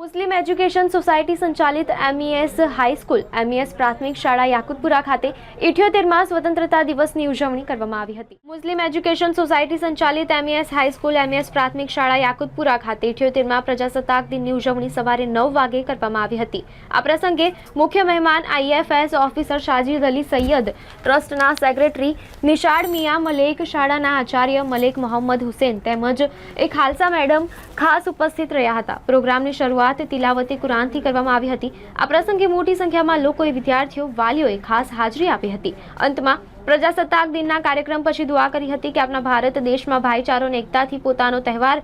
મુસ્લિમ education society સંચાલિત MES high school MES પ્રાથમિક શાળા યાકુતપુરા ખાતે ઇઠ્યોતેરમાં સ્વતંત્રતા દિવસની ઉજવણી કરવામાં આવી હતી. મુસ્લિમ એજ્યુકેશન સોસાયટી સંચાલિત એમઈએસ હાઈસ્કૂલ એમઈએસ પ્રાથમિક શાળા યાકુતપુરા ખાતે ઇઠ્યોતેરમાં પ્રજાસત્તાક દિનની ઉજવણી સવારે નવ વાગે કરવામાં આવી હતી. આ પ્રસંગે મુખ્ય મહેમાન આઈએફએસ ઓફિસર શાજીદ અલી સૈયદ, ટ્રસ્ટના સેક્રેટરી નિશાળ મિયા મલેક, શાળાના આચાર્ય મલેક મોહમ્મદ હુસેન તેમજ એક ખાલસા મેડમ ખાસ ઉપસ્થિત રહ્યા હતા. પ્રોગ્રામની શરૂઆત તિલાવતી કુરાનથી કરવામાં આવી હતી. આ પ્રસંગે મોટી સંખ્યામાં લોકોએ વિદ્યાર્થીઓ, વાલીઓએ ખાસ હાજરી આપી હતી. અંતમાં પ્રજાસત્તાક દિનના કાર્યક્રમ પછી દુઆ કરી હતી કે આપણા ભારત દેશમાં ભાઈચારો અને એકતાથી પોતાનો તહેવાર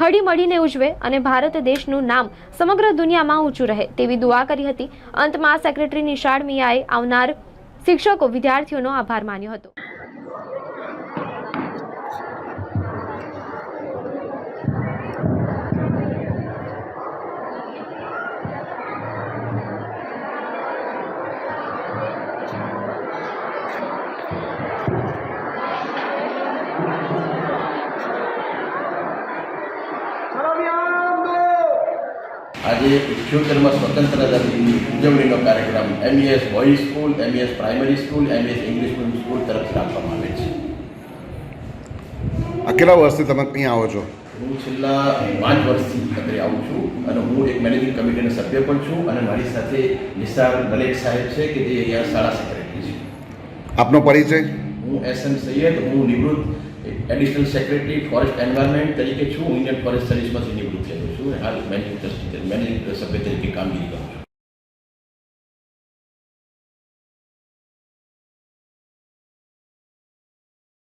હળી મળીને ઉજવે અને ભારત દેશનું નામ સમગ્ર દુનિયામાં ઊંચું રહે તેવી દુઆ કરી હતી. અંતમાં સેક્રેટરી નિશાળ મિયાએ આવનાર શિક્ષકો, વિદ્યાર્થીઓનો આભાર માન્યો હતો. આજે ઇઠ્યોતેરમાં સ્વતંત્રતા દિનની ઉજવણીનો કાર્યક્રમ MES boys school MES primary school MES English medium school તરફથી રાખવામાં આવે છે. આ કેટલા વર્ષથી તમે અહીંયા આવો છો? હું છેલ્લા પાંચ વર્ષથી અત્યારે આવું છું અને હું એક મેનેજિંગ કમિટીનો સભ્ય પણ છું અને મારી સાથે નિશાળ મલેક સાહેબ છે કે જે અહીંયા શાળા સેક્રેટરી છે. આપનો પરિચય? હું એસ એમ સૈયદ હું નિવૃત્ત એડિશનલ સેક્રેટરી ફોરેસ્ટ એન્વાયરમેન્ટ તરીકે છું. ઇન્ડિયન ફોરેસ્ટ સર્વિસમાંથી નિવૃત્ત થયેલો અને હાલ મેનેજિંગ ટ્રસ્ટી મેનેજિંગ સભ્ય તરીકે કામગીરી કરું છું